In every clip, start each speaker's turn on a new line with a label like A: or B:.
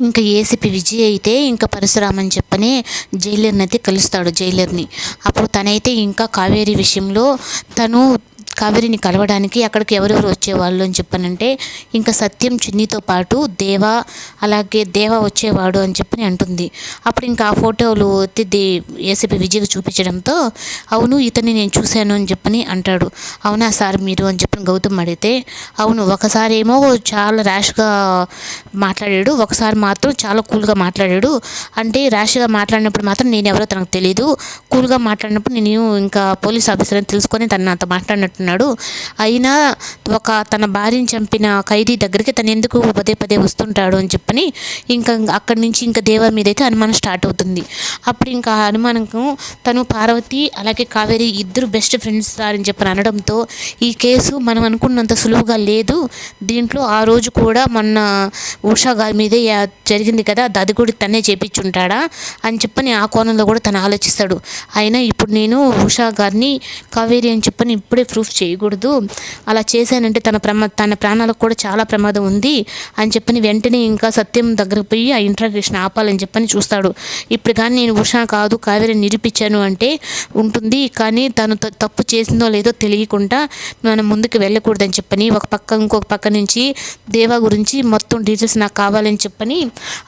A: ఇంకా ఏసీపీ విజయ్ అయితే ఇంకా పరశురామని చెప్పని జైలర్ని అయితే కలుస్తాడు జైలర్ని. అప్పుడు తనైతే ఇంకా కావేరి విషయంలో తను కావేరిని కలవడానికి అక్కడికి ఎవరెవరు వచ్చేవాళ్ళు అని చెప్పనంటే ఇంకా సత్యం చిన్నితో పాటు దేవ అలాగే దేవ వచ్చేవాడు అని చెప్పని అంటుంది. అప్పుడు ఇంకా ఆ ఫోటోలు ఎత్తి ఏసీపీ విజయ్కి చూపించడంతో అవును ఇతన్ని నేను చూశాను అని చెప్పని అంటాడు. అవునా సార్ మీరు అని చెప్పని గౌతమ్ అడిగితే అవును ఒకసారి ఏమో చాలా ర్యాష్గా మాట్లాడాడు. ఒకసారి మాత్రం చాలా కూల్గా మాట్లాడాడు. అంటే ర్యాష్గా మాట్లాడినప్పుడు మాత్రం నేను ఎవరో తనకు తెలియదు కూల్గా మాట్లాడినప్పుడు నేను ఇంకా పోలీస్ ఆఫీసర్ అని తెలుసుకొని తను నాతో మాట్లాడినట్టున్నాడు అయినా ఒక తన భార్యని చంపిన ఖైదీ దగ్గరికి తను ఎందుకు పదే పదే వస్తుంటాడు అని చెప్పని ఇంకా అక్కడి నుంచి ఇంకా దేవ మీద అయితే అనుమానం స్టార్ట్ అవుతుంది. అప్పుడు ఇంకా ఆ అనుమానంకు తను పార్వతి అలాగే కావేరి ఇద్దరు బెస్ట్ ఫ్రెండ్స్ అని చెప్పని అనడంతో ఈ కేసు మనం అనుకున్నంత సులువుగా లేదు. దీంట్లో ఆ రోజు కూడా మొన్న ఉషా గారి మీదే జరిగింది కదా అది కూడా తనే చేపించుంటాడా అని చెప్పని ఆ కోణంలో కూడా తను ఆలోచిస్తాడు. అయినా ఇప్పుడు నేను ఉషా గారిని కావేరి అని చెప్పని ఇప్పుడే ప్రూఫ్ చేయకూడదు. అలా చేశానంటే తన ప్రమా తన ప్రాణాలకు కూడా చాలా ప్రమాదం ఉంది అని చెప్పని వెంటనే ఇంకా సత్యం దగ్గరకు పోయి ఆ ఇంట్రాగేషన్ ఆపాలని చెప్పని చూస్తాడు. ఇప్పుడు కానీ నేను ఉషా కాదు కావేరి నిరూపించాను అంటే ఉంటుంది కానీ తను త- తప్పు చేసిందో లేదో తెలియకుండా మనం ముందుకు వెళ్ళకూడదని చెప్పని ఒక పక్క ఇంకొక పక్క నుంచి దేవా గురించి మొత్తం డీటెయిల్స్ నాకు కావాలని చెప్పని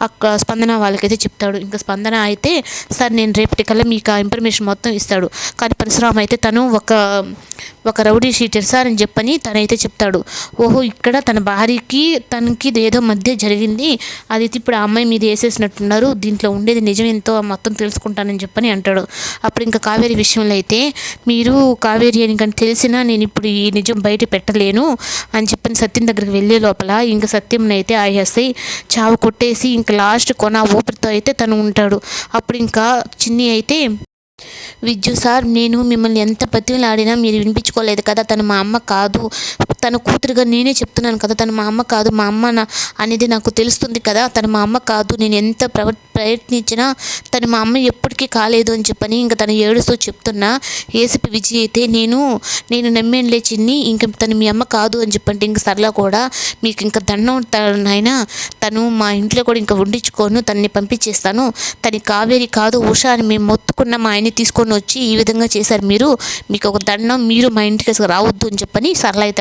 A: అక్క స్పందన వాళ్ళకైతే చెప్తాడు. ఇంకా స్పందన అయితే సార్ నేను రేపటికల్లా మీకు ఆ ఇన్ఫర్మేషన్ మొత్తం ఇస్తాడు. కానీ పరశురామ్ అయితే తను ఒక ఒక రౌడీ షీటర్ సార్ అని చెప్పని తనైతే చెప్తాడు. ఓహో ఇక్కడ తన భార్యకి తనకి ఏదో మధ్య జరిగింది. అది ఇప్పుడు ఆ అమ్మాయి మీద వేసేసినట్టున్నారు. దీంట్లో ఉండేది నిజం ఎంతో మొత్తం తెలుసుకుంటానని చెప్పని అంటాడు. అప్పుడు ఇంకా కావేరి విషయంలో అయితే మీరు కావేరి అని కానీ తెలిసినా నేను ఇప్పుడు ఈ నిజం బయట పెట్టలేను అని చెప్పని సత్యం దగ్గరికి వెళ్ళే లోపల ఇంకా సత్యం అయితే ఆ ఎస్ఐ చావు కొట్టేసి ఇంకా లాస్ట్ కొన ఊపిరితో అయితే తను ఉంటాడు. అప్పుడు ఇంకా చిన్ని అయితే విద్యు సార్ నేను మిమ్మల్ని ఎంత బతిమలాడినా మీరు వినిపించుకోలేదు కదా తను మా అమ్మ కాదు. తన కూతురుగా నేనే చెప్తున్నాను కదా తను మా అమ్మ కాదు మా అమ్మ నా అనేది నాకు తెలుస్తుంది కదా తను మా అమ్మ కాదు నేను ఎంత ప్రవ ప్రయత్నించినా తను మా అమ్మ ఎప్పటికీ కాలేదు అని చెప్పని ఇంకా తను ఏడుస్తూ చెప్తున్నా ఏసీపీ విజయ్ అయితే నేను నేను నమ్మేనులే లేచిన్ని ఇంక తను మీ అమ్మ కాదు అని చెప్పంటే ఇంక సరళ కూడా మీకు ఇంకా దండం నాయన తను మా ఇంట్లో కూడా ఇంకా వండించుకోను తనని పంపించేస్తాను తను కావేరి కాదు ఉషా అని మేము మొత్తుకున్న మా ఆయన్ని తీసుకొని వచ్చి ఈ విధంగా చేశారు మీరు మీకు ఒక దండం మీరు మా ఇంటికి అసలు రావద్దు అని చెప్పని సరళ అయితే